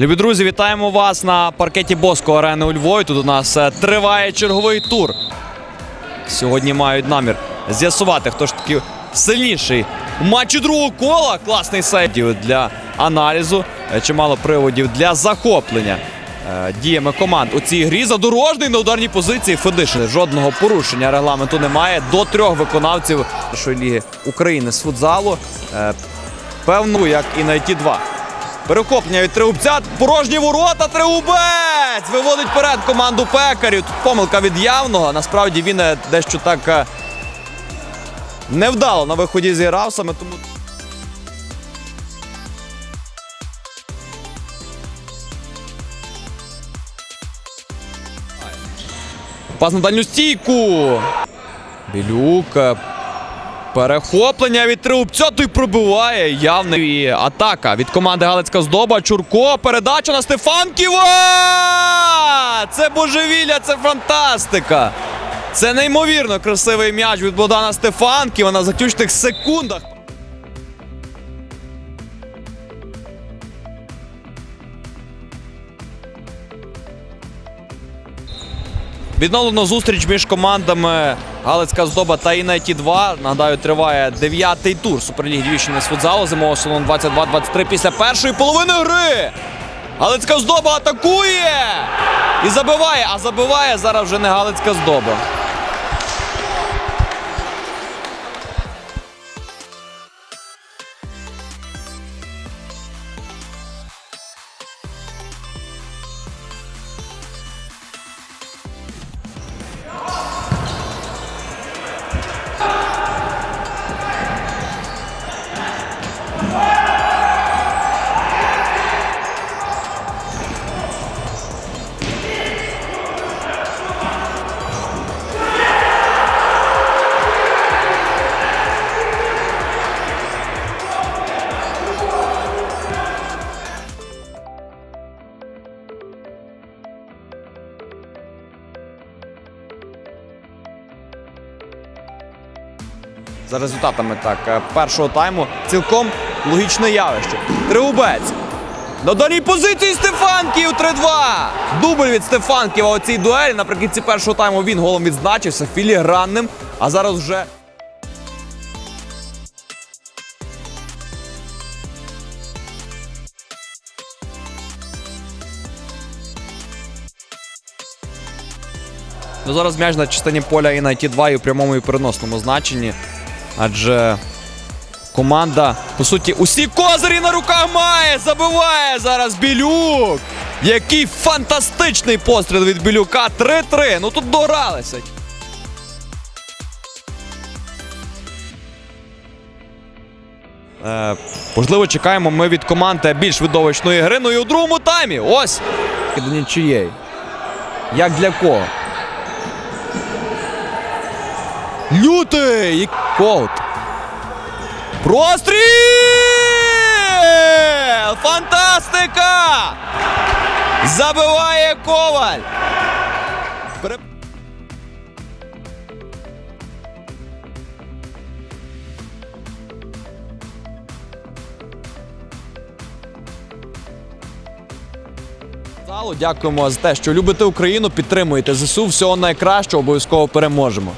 Любі друзі, вітаємо вас на паркеті Боско арени у Львові. Тут у нас е, триває черговий тур. Сьогодні мають намір з'ясувати, хто ж таки сильніший у матчі другого кола. Класний сейв для аналізу. Е, Чимало приводів для захоплення е, діями команд у цій грі. Задорожний на ударній позиції Федишин. Жодного порушення регламенту немає. До трьох виконавців першої ліги України з футзалу. Певно, як і на ті 2 Перехоплення від Тригубця. Порожні ворота. Тригубець виводить вперед команду пекарів. Тут помилка від явного. Насправді він е, дещо так е, невдало на виході зіграв саме тому. Пас на дальню стійку. Білюк. Перехоплення від Тригубця, той пробиває. Явна і атака від команди Галицька здоба. Чурко. Передача на Стефанківа! Це божевілля, це фантастика. Це неймовірно красивий м'яч від Богдана Стефанківа на заключних секундах. Відновлено зустріч між командами Галицька здоба та Інеті 2. Нагадаю, триває дев'ятий тур Суперліги Львівщини з футзалу зимового сезону 22-23 після першої половини гри. Галицька здоба атакує і забиває, а забиває зараз вже не Галицька здоба. За результатами так е, першого тайму цілком логічне явище. Триубець. На дальній позиції Стефанків 3-2. Дубль від Стефанківа у цій дуелі. Наприкінці першого тайму він голом відзначився філігранним. А зараз вже Ну, зараз м'яч на частині поля і на ті 2 і в прямому і переносному значенні. Адже команда, по суті, усі козирі на руках має. Забиває зараз Білюк. Який фантастичний постріл від Білюка. 3-3. Ну тут догралися. Е, можливо, чекаємо ми від команди більш видовищної гри. Ну і у другому таймі. Ось. До нічиєї. Як для кого? Лютий! І Коут. Простріл! Фантастика! Забиває Коваль! Дякуємо за те, що любите Україну, підтримуєте ЗСУ. Всього найкращого, обов'язково переможемо.